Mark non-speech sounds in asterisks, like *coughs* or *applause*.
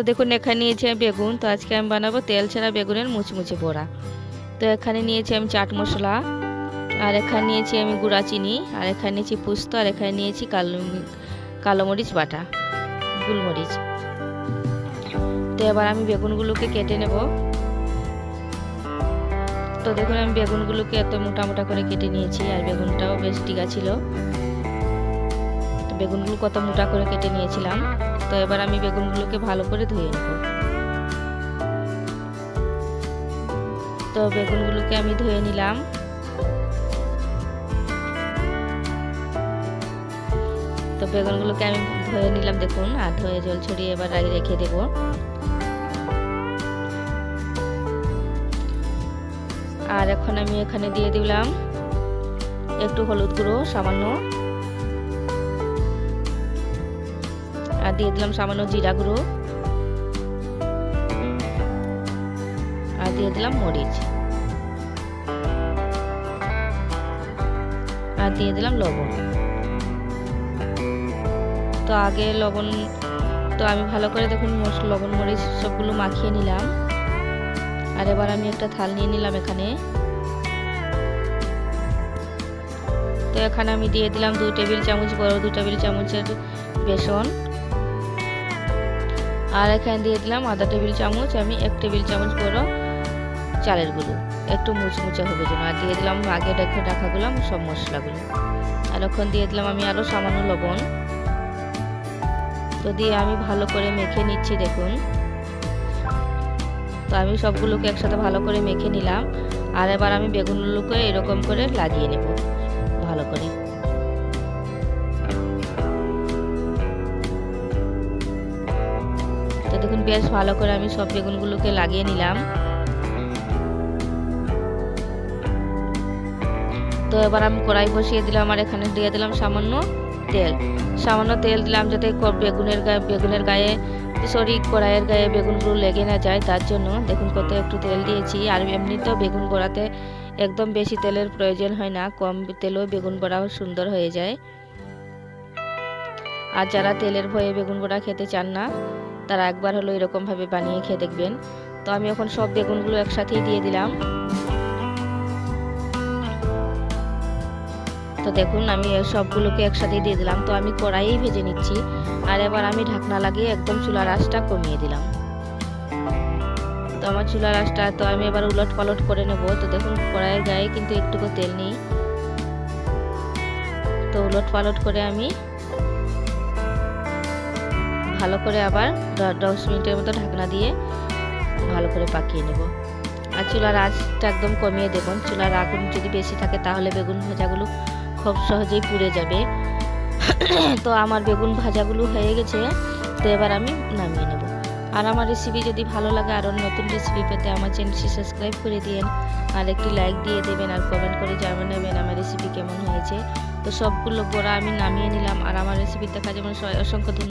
তো দেখুন, এখানে নিয়েছি আমি বেগুন। তো আজকে আমি বানাবো তেল ছাড়া বেগুনের মুচমুচে বড়া তো এখানে নিয়েছি আমি চাট মশলা, আর এখানে নিয়েছি আমি গুঁড়া চিনি, আর এখানে নিয়েছি পুস্ত, আর এখানে নিয়েছি কালো কালো মরিচ বাটা, গুলমরিচ। তো এবার আমি বেগুনগুলোকে কেটে নেব। তো দেখুন, আমি বেগুনগুলোকে এত মোটা মোটা করে কেটে নিয়েছি, আর বেগুনটাও বেশ টিকা ছিল। তো বেগুনগুলো কত মোটা করে কেটে নিয়েছিলাম। তো এবার আমি বেগুনগুলোকে ভালো করে ধুয়ে নেব। তো বেগুনগুলোকে আমি ধুয়ে নিলাম। তো বেগুনগুলোকে আমি ধুয়ে নিলাম দেখুন, আর ধুয়ে জল ছড়িয়ে এবার রেখে দেব। আর এখন আমি এখানে দিয়ে দিলাম একটু হলুদ গুঁড়ো সামান্য। আর দিয়ে দিলাম, সামান্য জিরা গুঁড়ো। আর দিয়ে দিলাম মরিচ। আর দিয়ে দিলাম লবণ। তো আগে লবণ, তো আমি ভালো করে দেখুন লবণ, মরিচ সবগুলো মাখিয়ে নিলাম। আর এবার আমি একটা থাল নিয়ে নিলাম এখানে। তো এখানে আমি দিয়ে দিলাম দু টেবিল চামচ বড়, দু টেবিল চামচের বেসন। আর এখানে দিয়ে দিলাম আধা টেবিল চামচ, আমি এক টেবিল চামচ বড় চালের গুঁড়ো। একটু মুচমুচে হবে যেন। আর দিয়ে দিলাম আগে রেখে রাখাগুলো সব মশলাগুলো। আর এখন দিয়ে দিলাম আমি আরও সামান্য লবণ। তো দিয়ে আমি ভালো করে মেখে নিচ্ছি, দেখুন। তো আমি সবগুলোকে একসাথে ভালো করে মেখে নিলাম। আর এবার আমি বেগুনগুলোকে এরকম করে লাগিয়ে নেব, ভালো করে। দেখুন বেশ ভালো করে আমি সব বেগুনগুলোকে লাগিয়ে নিলাম। তো এবার আমি কড়াই বসিয়ে দিলাম, আর এখানে দিয়ে দিলাম সামান্য তেল। সামান্য তেল দিলাম যাতে বেগুনের গায়ে বেগুনের গায়ে সরি কড়াইয়ের গায়ে বেগুনগুলো লেগে না যায়, তার জন্য দেখুন কত একটু তেল দিয়েছি। আর এমনিতেও বেগুন বড়াতে একদম বেশি তেলের প্রয়োজন হয় না, কম তেলেও বেগুন বড়াও সুন্দর হয়ে যায়। আর যারা তেলের ভয়ে বেগুন বড়া খেতে চান না তারা একবার হলো এরকমভাবে বানিয়ে খেয়ে দেখবেন। তো আমি এখন সব বেগুনগুলো একসাথেই দিয়ে দিলাম। তো দেখুন, আমি সবগুলোকে একসাথে দিয়ে দিলাম। তো আমি কড়াইয়ে ভেজে নিচ্ছি। আর এবার আমি ঢাকনা লাগিয়ে একদম চুলার আঁচটা কমিয়ে দিলাম। তো আমার চুলার আঁচটা, তো আমি এবার উলট পালট করে নেব। তো দেখুন, কড়াইয়ের গায়ে কিন্তু একটুকু তেল নেই। তো উলট পালট করে আমি ভালো করে আবার দশ মিনিটের মতো ঢাকনা দিয়ে ভালো করে পাকিয়ে নেব। আর চুলার আঁচটা একদম কমিয়ে দেবেন চুলার আগুন যদি বেশি থাকে তাহলে বেগুন ভাজাগুলো খুব সহজেই পুড়ে যাবে। *coughs* তো আমার বেগুন ভাজাগুলো হয়ে গেছে। তো এবার আমি নামিয়ে নেব। আর আমার রেসিপি যদি ভালো লাগে, আরও নতুন রেসিপি পেতে আমার চ্যানেলটি সাবস্ক্রাইব করে দিন আর একটি লাইক দিয়ে দেবেন আর কমেন্ট করে জানাবেন আমার রেসিপি কেমন হয়েছে। তো সবগুলো বড়া আমি নামিয়ে নিলাম। আর আমার রেসিপি দেখা যেমন অসংখ্য